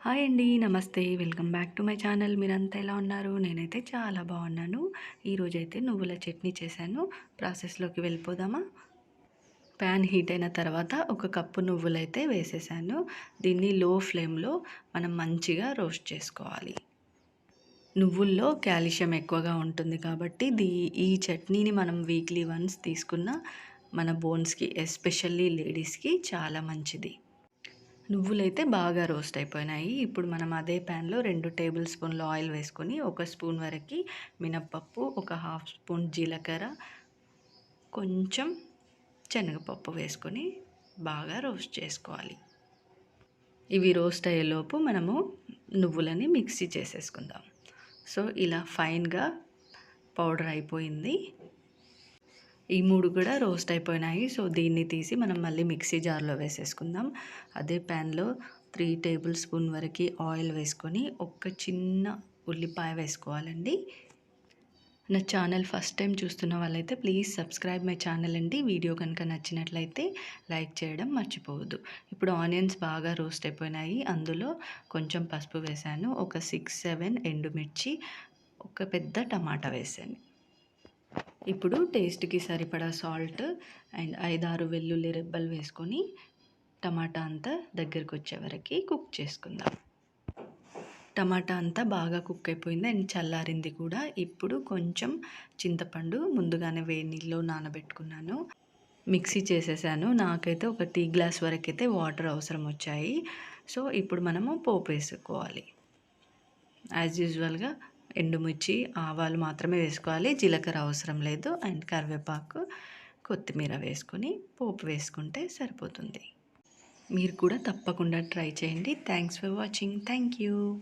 Hi అండి నమస్తే. Welcome back to my channel. మీరంతా ఎలా ఉన్నారు? నేనైతే చాలా బాగున్నాను. ఈరోజైతే నువ్వుల చట్నీ చేశాను. ప్రాసెస్లోకి వెళ్ళిపోదామా? ప్యాన్ హీట్ అయిన తర్వాత ఒక కప్పు నువ్వులైతే వేసేసాను. దీన్ని లో ఫ్లేమ్లో మనం మంచిగా రోస్ట్ చేసుకోవాలి. నువ్వుల్లో కాల్షియం ఎక్కువగా ఉంటుంది కాబట్టి దీ ఈ చట్నీని మనం వీక్లీ వన్స్ తీసుకున్న మన బోన్స్కి ఎస్పెషల్లీ లేడీస్కి చాలా మంచిది. నువ్వులైతే బాగా రోస్ట్ అయిపోయినాయి. ఇప్పుడు మనం అదే ప్యాన్లో రెండు టేబుల్ స్పూన్లు ఆయిల్ వేసుకొని ఒక స్పూన్ వరకు మినప్పప్పు ఒక హాఫ్ స్పూన్ జీలకర్ర కొంచెం శనగపప్పు వేసుకొని బాగా రోస్ట్ చేసుకోవాలి. ఇవి రోస్ట్ అయ్యేలోపు మనము నువ్వులని మిక్సీ చేసేసుకుందాం. సో ఇలా ఫైన్గా పౌడర్ అయిపోయింది. ఈ మూడు కూడా రోస్ట్ అయిపోయినాయి. సో దీన్ని తీసి మనం మళ్ళీ మిక్సీ జార్లో వేసేసుకుందాం. అదే ప్యాన్లో త్రీ టేబుల్ స్పూన్ వరకు ఆయిల్ వేసుకొని ఒక చిన్న ఉల్లిపాయ వేసుకోవాలండి. నా ఛానల్ ఫస్ట్ టైం చూస్తున్న వాళ్ళైతే ప్లీజ్ సబ్స్క్రైబ్ మై ఛానల్ అండి. వీడియో కనుక నచ్చినట్లయితే లైక్ చేయడం మర్చిపోవద్దు. ఇప్పుడు ఆనియన్స్ బాగా రోస్ట్ అయిపోయినాయి. అందులో కొంచెం పసుపు వేసాను. ఒక సిక్స్ సెవెన్ ఎండుమిర్చి ఒక పెద్ద టమాటా వేసాను. ఇప్పుడు టేస్ట్కి సరిపడా సాల్ట్ అండ్ ఐదారు వెల్లుల్లి రెబ్బలు వేసుకొని టమాటా అంతా దగ్గరికి వచ్చే వరకు కుక్ చేసుకుందాం. టమాటా అంతా బాగా కుక్ అయిపోయింది అండ్ చల్లారింది కూడా. ఇప్పుడు కొంచెం చింతపండు ముందుగానే వేడి నీళ్ళు నానబెట్టుకున్నాను. మిక్సీ చేసేసాను. నాకైతే ఒక టీ గ్లాస్ వరకు అయితే వాటర్ అవసరం వచ్చాయి. సో ఇప్పుడు మనము పోపు వేసుకోవాలి. యాజ్ యూజువల్గా ఎండుమిర్చి ఆవాలు మాత్రమే వేసుకోవాలి. జీలకర్ర అవసరం లేదు. అండ్ కరివేపాకు కొత్తిమీర వేసుకొని పోపు వేసుకుంటే సరిపోతుంది. మీరు కూడా తప్పకుండా ట్రై చేయండి. Thanks for watching thank you